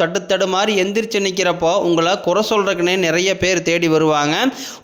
தட்டு தடு மாதிரி எந்திரிச்சு நிற்கிறப்போ உங்களை குறை சொல்கிறதுக்குன்னே நிறைய பேர் தேடி வருவாங்க.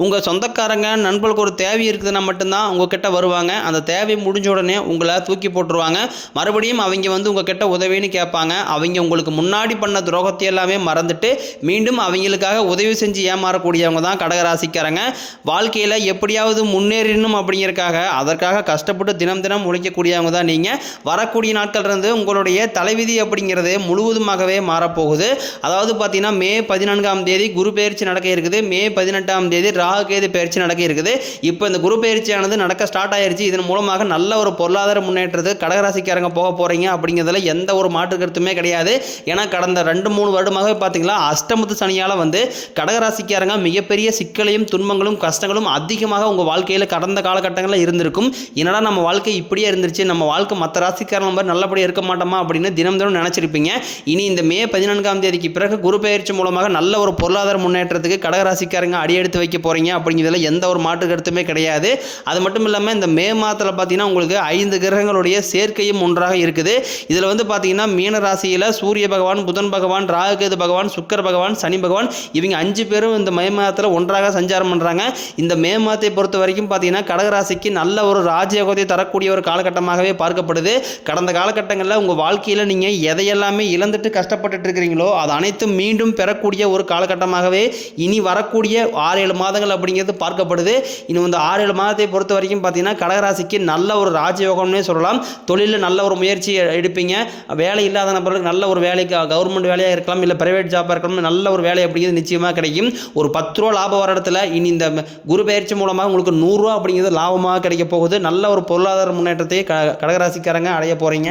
உங்கள் சொந்தக்காரங்க நண்பர்களுக்கு ஒரு தேவை இருக்குதுன்னா மட்டும்தான் உங்ககிட்ட வருவாங்க. அந்த தேவை முடிஞ்ச உடனே உங்களை தூக்கி போட்டுருவாங்க. மறுபடியும் அவங்க வந்து உங்ககிட்ட உதவின்னு கேட்பாங்க. அவங்க உங்களுக்கு முன்னாடி பண்ண துரோகத்தை எல்லாமே மறந்துட்டு மீண்டும் அவங்களுக்காக உதவி செஞ்சு ஏமாறக்கூடியவங்க தான் கடகராசிக்காரங்க. வாழ்க்கையில் எப்படியாவது முன்னேறணும் அப்படிங்கிறக்காக அதற்காக கஷ்டப்பட்டு தினம் தினம் உழைக்கக்கூடியவங்க தான் நீங்கள் வரக்கூடிய நாட்கள் இருந்து உங்களுடைய தலைவிதி அப்படிங்கிறது முழுவதுமாகவே போகுது. அதாவது பார்த்தீங்கன்னா மே பதினான்காம் தேதி குரு பயிற்சி நடக்க இருக்குது. மே பதினெட்டாம் தேதி ராகு கேது பயிற்சி நடக்க இருக்குது. இப்போ இந்த குரு பயிற்சியானது நடக்க ஸ்டார்ட் ஆயிருச்சு. இதன் மூலமாக நல்ல ஒரு பொருளாதார முன்னேற்றத்துக்கு கடகராசிக்காரங்க போக போகிறீங்க அப்படிங்கிறதுல எந்த ஒரு மாற்று கருத்துமே கிடையாது. ஏன்னா கடந்த ரெண்டு மூணு வருடமாகவே பார்த்தீங்களா அஷ்டமத்து சனியால் வந்து கடகராசிக்காரங்க மிகப்பெரிய சிக்கலையும் துன்பங்களும் கஷ்டங்களும் அதிகமாக உங்கள் வாழ்க்கையில் கடந்த காலகட்டங்களில் இருந்திருக்கும். என்னடா நம்ம வாழ்க்கை இப்படியே இருந்துருச்சு? நம்ம வாழ்க்கை மற்ற ராசிக்காரங்க மாதிரி நல்லபடியாக இருக்க மாட்டோமா அப்படின்னு தினம் தினம் நினச்சிருப்பீங்க. இனி இந்த மே பதினான்காம் தேதிக்கு பிறகு குரு பயிற்சி மூலமாக நல்ல ஒரு பொருளாதார முன்னேற்றத்துக்கு கடகராசிக்காரங்க அடியெடுத்து வைக்க போகிறீங்க அப்படிங்கிறதுல எந்த ஒரு மாற்று கருத்துமே கிடையாது. அது மட்டும் இல்லாமல் இந்த மே மாதத்தில் பார்த்தீங்கன்னா உங்களுக்கு ஐந்து கிரகங்களுடைய சேர்க்கையும் ஒன்றாக இருக்குது. இதில் வந்து பார்த்தீங்கன்னா மீன ராசியில் சூரிய பகவான் புதன் பகவான் ராகுகேது பகவான் சுக்கர பகவான் சனி பகவான் இவங்க அஞ்சு பேரும் இந்த மே மாதத்தில் ஒன்றாக சஞ்சாரம் பண்ணுறாங்க இந்த மே மாதத்தை பொறுத்த வரைக்கும் பார்த்தீங்கன்னா கடகராசிக்கு நல்ல ஒரு ராஜயோகத்தை தரக்கூடிய ஒரு காலகட்டமாகவே பார்க்கப்படுது. கடந்த காலகட்டங்களில் உங்கள் வாழ்க்கையில் நீங்கள் எதையெல்லாமே இழந்துட்டு கஷ்டப்பட்டுட்டு இருக்கிறீங்களோ அது அனைத்தும் மீண்டும் பெறக்கூடிய ஒரு காலகட்டமாகவே இனி வரக்கூடிய ஆறு ஏழு மாதங்கள் அப்படிங்கிறது பார்க்கப்படுது. இன்னும் இந்த ஆறு ஏழு மாதத்தை பொறுத்த வரைக்கும் பார்த்தீங்கன்னா கடகராசிக்கு நல்ல ஒரு ராஜயோகம்னே சொல்லலாம். தொழிலில் நல்ல ஒரு முயற்சி எடுப்பீங்க. வேலை இல்லாத நபர்களுக்கு நல்ல ஒரு வேலைக்கு கவர்மெண்ட் வேலையாக இருக்கலாம் இல்லை பிரைவேட் ஜாப்பாக இருக்கலாம் நல்ல ஒரு வேலை அப்படிங்கிறது நிச்சயமாக கிடைக்கும். ஒரு பத்து ரூபா லாபம் வர இடத்துல இனி இந்த குரு பயிற்சி மூலமாக உங்களுக்கு நூறுரூவா அப்படிங்கிறது லாபமாக கிடைக்க போகுது. நல்ல ஒரு பொருளாதார முன்னேற்றத்தை க கடகராசிக்காரங்க அடைய போகிறீங்க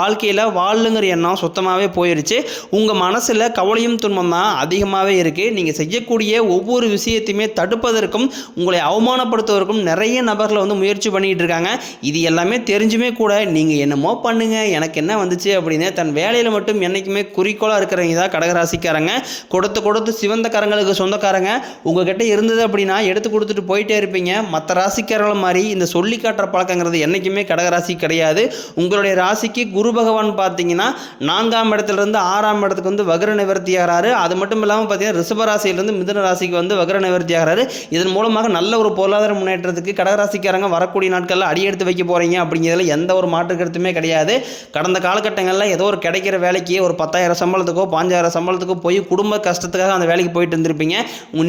வாழ்க்கையில் வாழுங்கிற எண்ணம் சுத்தமாகவே போயிருச்சு. உங்கள் மனசில் கவலையும் துன்பம் தான் அதிகமாகவே இருக்குது நீங்கள் செய்யக்கூடிய ஒவ்வொரு விஷயத்தையுமே தடுப்பதற்கும் உங்களை அவமானப்படுத்துவதற்கும் நிறைய நபர்கள் வந்து முயற்சி பண்ணிகிட்டு இருக்காங்க. இது எல்லாமே தெரிஞ்சுமே கூட நீங்கள் என்னமோ பண்ணுங்கள் எனக்கு என்ன வந்துச்சு அப்படின்னு தன் வேலையில் மட்டும் என்றைக்குமே குறிக்கோளாக இருக்கிறவங்க தான் கடகராசிக்காரங்க. கொடுத்து கொடுத்து சிவந்த கரங்களுக்கு சொந்தக்காரங்க. உங்ககிட்ட இருந்தது அப்படின்னா எடுத்து கொடுத்துட்டு போயிட்டே இருப்பீங்க. மற்ற ராசிக்காரர்கள் மாதிரி இந்த சொல்லி காட்டுற பழக்கங்கிறது என்றைக்குமே கடகராசி கிடையாது. உங்களுடைய ராசிக்கு குரு பகவான் பார்த்தீங்கன்னா நான்காம் இடத்துலேருந்து ஆறாம் இடத்துக்கு வந்து வக்ர நிவர்த்தி ஆகிறாரு. அது மட்டும் இல்லாமல் பார்த்தீங்கன்னா ரிஷபராசியிலேருந்து மிதன ராசிக்கு வந்து வக்ர நிவர்த்தி ஆகிறாரு. இதன் மூலமாக நல்ல ஒரு பொருளாதார முன்னேற்றத்துக்கு கடகராசிக்காரங்க வரக்கூடிய நாட்களில் அடியெடுத்து வைக்க போகிறீங்க அப்படிங்கிறதுல எந்த ஒரு மாற்று கருத்துமே கிடையாது. கடந்த காலகட்டங்களில் ஏதோ ஒரு கிடைக்கிற வேலைக்கு ஒரு பத்தாயிரம் சம்பளத்துக்கோ பாஞ்சாயிரம் சம்பளத்துக்கோ போய் குடும்ப கஷ்டத்துக்காக அந்த வேலைக்கு போயிட்டு இருந்திருப்பீங்க.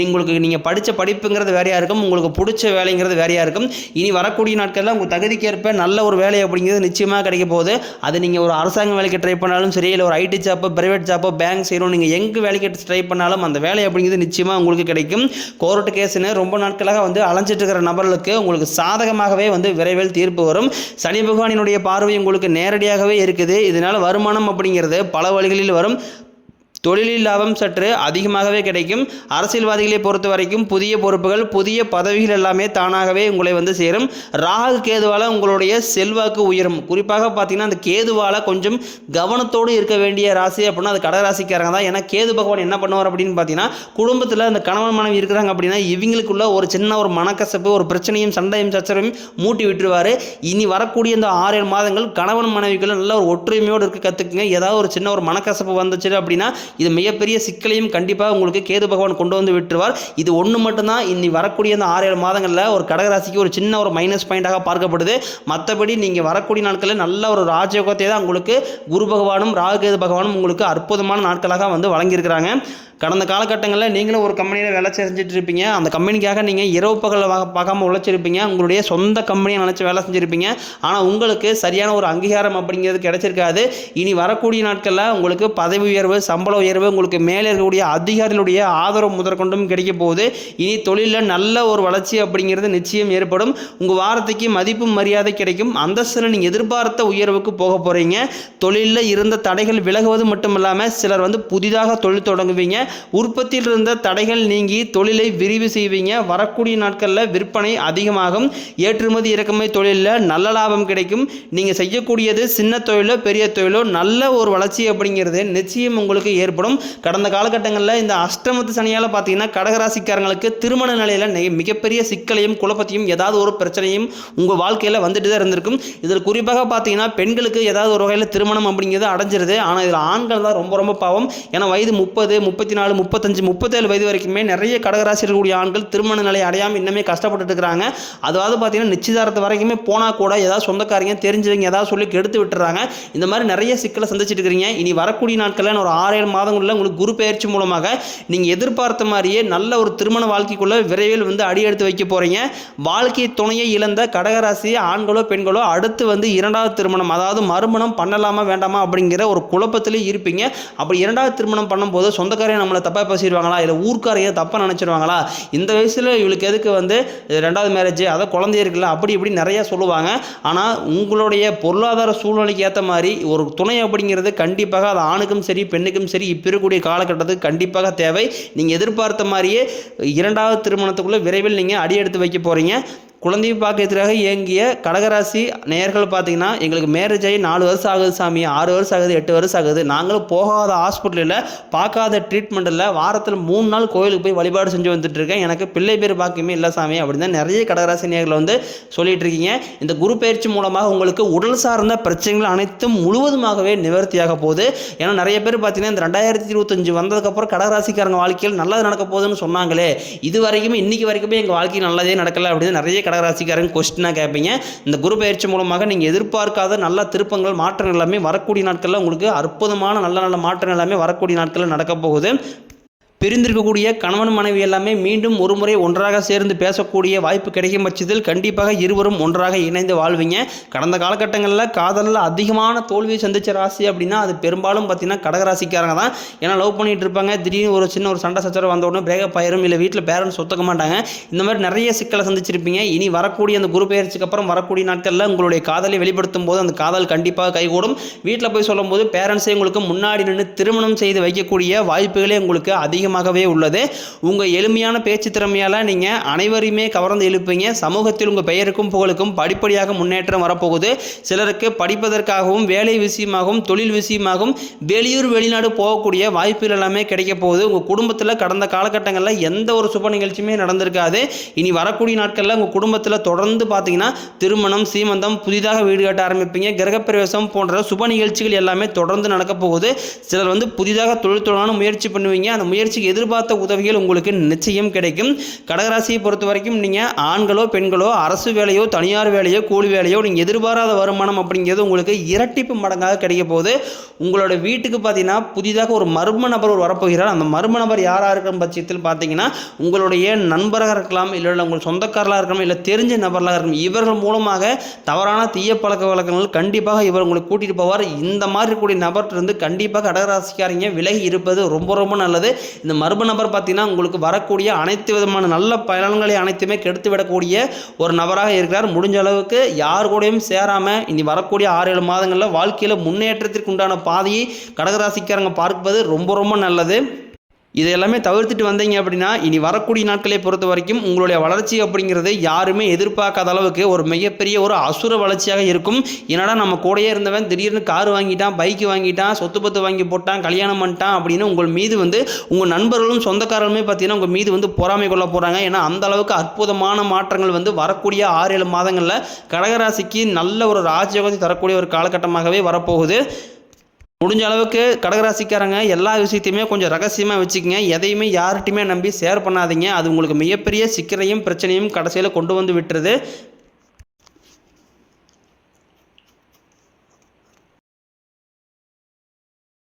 உங்களுக்கு நீங்கள் படித்த படிப்புங்கிறது வேறையாக இருக்கும். உங்களுக்கு பிடிச்ச வேலைங்கிறது வேறையாக இருக்கும். இனி வரக்கூடிய நாட்களில் உங்கள் தகுதிக்கேற்ப நல்ல ஒரு வேலை அப்படிங்கிறது நிச்சயமாக கிடைக்க போகுது. அது நீங்கள் நீங்கள் ஒரு அரசாங்க வேலைக்கு ட்ரை பண்ணாலும் சரி இல்லை ஒரு ஐடி ஜாப்போ பிரைவேட் ஜாப்போ பேங்க் செய்யணும் நீங்கள் எங்கே வேலைக்கு ட்ரை பண்ணாலும் அந்த வேலை அப்படிங்கிறது நிச்சயமாக உங்களுக்கு கிடைக்கும். கோர்ட்டு கேஸ்னு ரொம்ப நாட்களாக வந்து அலைஞ்சிட்டு இருக்கிற நபர்களுக்கு உங்களுக்கு சாதகமாகவே வந்து விரைவில் தீர்ப்பு வரும். சனி பகவானினுடைய பார்வை உங்களுக்கு நேரடியாகவே இருக்குது. இதனால் வருமானம் அப்படிங்கிறது பல வழிகளில் வரும். தொழிலில் லாபம் சற்று அதிகமாகவே கிடைக்கும். அரசியல்வாதிகளை பொறுத்த வரைக்கும் புதிய பொறுப்புகள் புதிய பதவிகள் எல்லாமே தானாகவே உங்களை வந்து சேரும். ராகு கேதுவால் உங்களுடைய செல்வாக்கு உயரும். குறிப்பாக பார்த்தீங்கன்னா அந்த கேதுவால் கொஞ்சம் கவனத்தோடு இருக்க வேண்டிய ராசி அப்படின்னா அது கடகராசிக்காரங்க தான். ஏன்னா கேது பகவான் என்ன பண்ணுவார் அப்படின்னு பார்த்தீங்கன்னா குடும்பத்தில் அந்த கணவன் மனைவி இருக்கிறாங்க அப்படின்னா இவங்களுக்குள்ள ஒரு சின்ன ஒரு மனக்கசப்பு ஒரு பிரச்சனையும் சண்டையும் சச்சரவையும் மூட்டி விட்டுருவார். இனி வரக்கூடிய இந்த ஆறு மாதங்கள் கணவன் மனைவிக்குள்ள நல்ல ஒரு ஒற்றுமையோடு இருக்க கற்றுக்குங்க ஏதாவது ஒரு சின்ன ஒரு மனக்கசப்பு வந்துச்சு அப்படின்னா இது மிகப்பெரிய சிக்கலையும் கண்டிப்பாக உங்களுக்கு கேது பகவான் கொண்டு வந்து விட்டுருவார். இது ஒன்று மட்டும்தான். இனி வரக்கூடிய அந்த ஆறு ஏழு மாதங்களில் ஒரு கடகராசிக்கு ஒரு சின்ன ஒரு மைனஸ் பாயிண்டாக பார்க்கப்படுது. மற்றபடி நீங்கள் வரக்கூடிய நாட்களில் நல்ல ஒரு ராஜயோகத்தை தான் உங்களுக்கு குரு பகவானும் ராகுகேது பகவானும் உங்களுக்கு அற்புதமான நாட்களாக வந்து வழங்கியிருக்கிறாங்க. கடந்த காலகட்டங்களில் நீங்களும் ஒரு கம்பெனியில் வேலை செஞ்சுட்டு இருப்பீங்க. அந்த கம்பெனிக்காக நீங்கள் இரவு பகல் பார்க்காம உழைச்சிருப்பீங்க. உங்களுடைய சொந்த கம்பெனியை நினச்சி வேலை செஞ்சுருப்பீங்க. ஆனால் உங்களுக்கு சரியான ஒரு அங்கீகாரம் அப்படிங்கிறது கிடைச்சிருக்காது. இனி வரக்கூடிய நாட்களில் உங்களுக்கு பதவி உயர்வு சம்பள உயர்வு உங்களுக்கு மேலே இருக்கக்கூடிய அதிகாரிகளுடைய ஆதரவு முதற்கொண்டும் கிடைக்க போகுது. இனி தொழிலில் நல்ல ஒரு வளர்ச்சி அப்படிங்கிறது நிச்சயம் ஏற்படும். உங்கள் வாரத்துக்கு மதிப்பு மரியாதை கிடைக்கும். அந்தஸ்தில் நீங்கள் எதிர்பார்த்த உயர்வுக்கு போக போகிறீங்க தொழிலில் இருந்த தடைகள் விலகுவது மட்டும் இல்லாமல் சிலர் வந்து புதிதாக தொழில் தொடங்குவீங்க. உற்பத்தியில் இருந்த தடைகள் நீங்கி தொழிலை விரிவு செய்வீங்க. வரக்கூடிய நாட்களில் விற்பனை அதிகமாகும். ஏற்றுமதி இறக்குமதி தொழிலில் நல்ல லாபம் கிடைக்கும். நீங்கள் செய்யக்கூடியது சின்ன தொழிலோ பெரிய தொழிலோ நல்ல ஒரு வளர்ச்சி அப்படிங்கிறது நிச்சயம் உங்களுக்கு ஏற்படும். கடந்த காலகட்டங்களில் இந்த அஷ்டமத்து சனியால் பார்த்தீங்கன்னா கடகராசிக்காரங்களுக்கு திருமண நிலையில் மிகப்பெரிய சிக்கலையும் குழப்பத்தையும் ஏதாவது ஒரு பிரச்சனையும் உங்கள் வாழ்க்கையில் வந்துட்டு தான் இருந்திருக்கும். இதில் குறிப்பாக பார்த்தீங்கன்னா பெண்களுக்கு ஏதாவது ஒரு வகையில் திருமணம் அப்படிங்கிறது அடைஞ்சிருது. ஆனால் இதில் ஆண்கள் தான் ரொம்ப ரொம்ப பாவம். ஏன்னா வயது முப்பது முப்பத்தி நாலு முப்பத்தஞ்சு முப்பத்தேழு வயது வரைக்குமே நிறைய கடகராசியில் இருக்கக்கூடிய ஆண்கள் திருமண நிலை அடையாமல் இன்னுமே கஷ்டப்பட்டுட்டு இருக்கிறாங்க. அதாவது பார்த்தீங்கன்னா நிச்சயதாரத்து வரைக்குமே போனால் கூட ஏதாவது சொந்தக்காரங்க தெரிஞ்சவங்க ஏதாவது சொல்லி கெடுத்து விட்டுறாங்க. இந்த மாதிரி நிறைய சிக்கலை சந்திச்சுட்டு இருக்கிறீங்க. இனி வரக்கூடிய நாட்களில் ஒரு ஆறு ஏழு மாதங்களில் உங்களுக்கு குரு பயிற்சி மூலமாக நீங்கள் எதிர்பார்த்த மாதிரியே நல்ல ஒரு திருமண வாழ்க்கைக்குள்ளே விரைவில் வந்து அடி எடுத்து வைக்க போகிறீங்க வாழ்க்கை துணையை இழந்த கடகராசி ஆண்களோ பெண்களோ அடுத்து வந்து இரண்டாவது திருமணம் அதாவது மறுமணம் பண்ணலாமா வேண்டாமா அப்படிங்கிற ஒரு குழப்பத்திலே இருப்பீங்க. அப்படி இரண்டாவது திருமணம் பண்ணும்போது சொந்தக்காரையும் நம்மளை தப்பாக பேசிடுவாங்களா? இல்லை ஊர்க்காரைய தப்பாக நினச்சிடுவாங்களா இந்த வயசில் இவளுக்கு எதுக்கு வந்து ரெண்டாவது மேரேஜ் அதை குழந்தை இருக்குல்ல அப்படி இப்படி நிறையா சொல்லுவாங்க. ஆனால் உங்களுடைய பொருளாதார சூழ்நிலைக்கு ஏற்ற மாதிரி ஒரு துணை அப்படிங்கிறது கண்டிப்பாக அது ஆணுக்கும் சரி பெண்ணுக்கும் சரி இப்போ இருக்கக்கூடிய காலகட்டத்துக்கு கண்டிப்பாக தேவை. நீங்கள் எதிர்பார்த்த மாதிரியே இரண்டாவது திருமணத்துக்குள்ளே விரைவில் நீங்கள் அடி எடுத்து வைக்க போகிறீங்க குழந்தை பாக்கியத்திற்காக இயங்கிய கடகராசி நேயர்கள் பார்த்தீங்கன்னா எங்களுக்கு மேரேஜ் ஆகி நாலு வருஷம் ஆகுது சாமி. ஆறு வருஷம் ஆகுது எட்டு வருஷம் ஆகுது. நாங்களும் போகாத ஹாஸ்பிட்டலில் பார்க்காத ட்ரீட்மெண்ட்டில் வாரத்தில் மூணு நாள் கோயிலுக்கு போய் வழிபாடு செஞ்சு வந்துட்டு இருக்கேன். எனக்கு பிள்ளை பேர் பாக்கியமே இல்லை சாமி அப்படின்னு தான் நிறைய கடகராசி நேயர்கள் வந்து சொல்லிட்டு இருக்கீங்க. இந்த குரு பயிற்சி மூலமாக உங்களுக்கு உடல் சார்ந்த பிரச்சனைகள் அனைத்தும் முழுவதுமாகவே நிவர்த்தியாக போகுது. ஏன்னா நிறைய பேர் பார்த்தீங்கன்னா இந்த ரெண்டாயிரத்தி இருபத்தஞ்சு வந்ததுக்கப்புறம் கடகராசிக்காரங்க வாழ்க்கையில் நல்லது நடக்க போகுதுன்னு சொன்னாங்களே. இது வரைக்கும் இன்னைக்கு வரைக்குமே எங்கள் வாழ்க்கையில் நல்லதே நடக்கலை அப்படின்னு நிறைய கடகராசிக்காரங்க கொஸ்டினாக கேட்பீங்க இந்த குரு பயிற்சி மூலமாக நீங்கள் எதிர்பார்க்காத நல்ல திருப்பங்கள் மாற்றங்கள் எல்லாமே வரக்கூடிய நாட்களில் உங்களுக்கு அற்புதமான நல்ல நல்ல மாற்றங்கள் எல்லாமே வரக்கூடிய நாட்களில் நடக்க போகுது. பிரிந்திருக்கக்கூடிய கணவன் மனைவி எல்லாமே மீண்டும் ஒரு முறை ஒன்றாக சேர்ந்து பேசக்கூடிய வாய்ப்பு கிடைக்கும் பட்சத்தில் கண்டிப்பாக இருவரும் ஒன்றாக இணைந்து வாழ்வீங்க. கடந்த காலகட்டங்களில் காதலில் அதிகமான தோல்வியை சந்திச்ச ராசி அப்படின்னா அது பெரும்பாலும் பார்த்தீங்கன்னா கடகராசிக்காரங்க தான். ஏன்னா லவ் பண்ணிட்டு இருப்பாங்க திடீர்னு ஒரு சின்ன ஒரு சண்டை சச்சரவு வந்த உடனே பிரேக்கப் ஆயிரும் இல்லை வீட்டில் பேரண்ட்ஸ் ஒத்துக்க மாட்டாங்க. இந்த மாதிரி நிறைய சிக்கலை சந்திச்சிருப்பீங்க. இனி வரக்கூடிய அந்த குரு பயிற்சிக்கு அப்புறம் வரக்கூடிய நாட்களில் உங்களுடைய காதலை வெளிப்படுத்தும் போது அந்த காதல் கண்டிப்பாக கைகூடும். வீட்டில் போய் சொல்லும்போது பேரண்ட்ஸே உங்களுக்கு முன்னாடி நின்று திருமணம் செய்து வைக்கக்கூடிய வாய்ப்புகளே உங்களுக்கு அதிகம் அதிகமாகவே உள்ளது. உங்கள் எளிமையான பேச்சு திறமையால் நீங்கள் அனைவரையுமே கவர்ந்து எழுப்பீங்க சமூகத்தில் உங்கள் பெயருக்கும் புகழுக்கும் படிப்படியாக முன்னேற்றம் வரப்போகுது. சிலருக்கு படிப்பதற்காகவும் வேலை விஷயமாகவும் தொழில் விஷயமாகவும் வெளியூர் வெளிநாடு போகக்கூடிய வாய்ப்புகள் எல்லாமே கிடைக்க போகுது. உங்கள் குடும்பத்தில் கடந்த காலகட்டங்களில் எந்த ஒரு சுப நிகழ்ச்சியுமே நடந்திருக்காது. இனி வரக்கூடிய நாட்களில் உங்கள் குடும்பத்தில் தொடர்ந்து பார்த்தீங்கன்னா திருமணம் சீமந்தம் புதிதாக வீடு கட்ட ஆரம்பிப்பீங்க. கிரகப்பிரவேசம் போன்ற சுப நிகழ்ச்சிகள் எல்லாமே தொடர்ந்து நடக்க போகுது. சிலர் வந்து புதிதாக தொழில் தொழிலான முயற்சி பண்ணுவீங்க. அந்த முயற்சி எதிர்பார்த்த உதவிகள் உங்களுக்கு நிச்சயம் கிடைக்கும். கடகராசியை பொறுத்த வரைக்கும் நீங்கள் ஆண்களோ பெண்களோ அரசு வேலையோ தனியார் வேலையோ கூலி வேலையோ நீங்கள் எதிர்பாராத வருமானம் அப்படிங்கிறது உங்களுக்கு இரட்டிப்பு மடங்காக கிடைக்க போகுது. உங்களோட வீட்டுக்கு பார்த்தீங்கன்னா புதிதாக ஒரு மர்ம நபர் ஒரு வரப்போகிறார். அந்த மர்ம நபர் யாராக இருக்கிற பட்சத்தில் பார்த்தீங்கன்னா உங்களுடைய நண்பராக இருக்கலாம் இல்லை இல்லை உங்கள் சொந்தக்காரலாக இருக்கலாம் இல்லை தெரிஞ்ச நபர்களாக இருக்கலாம் இவர்கள் மூலமாக தவறான தீய பழக்க வழக்கங்கள் கண்டிப்பாக இவர் உங்களுக்கு கூட்டிகிட்டு போவார். இந்த மாதிரி இருக்கக்கூடிய நபர்கிட்ட கண்டிப்பாக கடகராசிக்காரங்க விலகி இருப்பது ரொம்ப ரொம்ப நல்லது. இந்த இந்த மர்ம நபர் பார்த்தீங்கன்னா உங்களுக்கு வரக்கூடிய அனைத்து விதமான நல்ல பலன்களை அனைத்துமே கெடுத்து விடக்கூடிய ஒரு நபராக இருக்கிறார். முடிஞ்ச அளவுக்கு யார் கூடயும் சேராமல் இனி வரக்கூடிய ஆறு ஏழு மாதங்களில் வாழ்க்கையில் முன்னேற்றத்திற்கு உண்டான பாதையை கடகராசிக்காரங்க பார்ப்பது ரொம்ப ரொம்ப நல்லது. இதை எல்லாமே தவிர்த்துட்டு வந்தீங்க அப்படின்னா இனி வரக்கூடிய நாட்களை பொறுத்த வரைக்கும் உங்களுடைய வளர்ச்சி அப்படிங்கிறது யாருமே எதிர்பார்க்காத அளவுக்கு ஒரு மிகப்பெரிய ஒரு அசுர வளர்ச்சியாக இருக்கும். என்னடா நம்ம கூடயே இருந்தவன் திடீர்னு கார் வாங்கிட்டான் பைக் வாங்கிட்டான் சொத்து பத்து வாங்கி போட்டான் கல்யாணம் பண்ணிட்டான் அப்படின்னு உங்கள் மீது வந்து உங்கள் நண்பர்களும் சொந்தக்காரர்களுமே பார்த்தீங்கன்னா உங்கள் மீது வந்து பொறாமை கொள்ள போகிறாங்க ஏன்னா அந்த அளவுக்கு அற்புதமான மாற்றங்கள் வந்து வரக்கூடிய ஆறு ஏழு மாதங்களில் கடகராசிக்கு நல்ல ஒரு ராஜயோகத்தை தரக்கூடிய ஒரு காலகட்டமாகவே வரப்போகுது. முடிஞ்ச அளவுக்கு கடகராசிக்காரங்க எல்லா விஷயத்தையுமே கொஞ்சம் ரகசியமாக வச்சுக்கோங்க. எதையுமே யார்கிட்டையுமே நம்பி ஷேர் பண்ணாதீங்க. அது உங்களுக்கு மிகப்பெரிய சிக்கலையும் பிரச்சனையும் கடைசியில் கொண்டு வந்து விட்டுருது.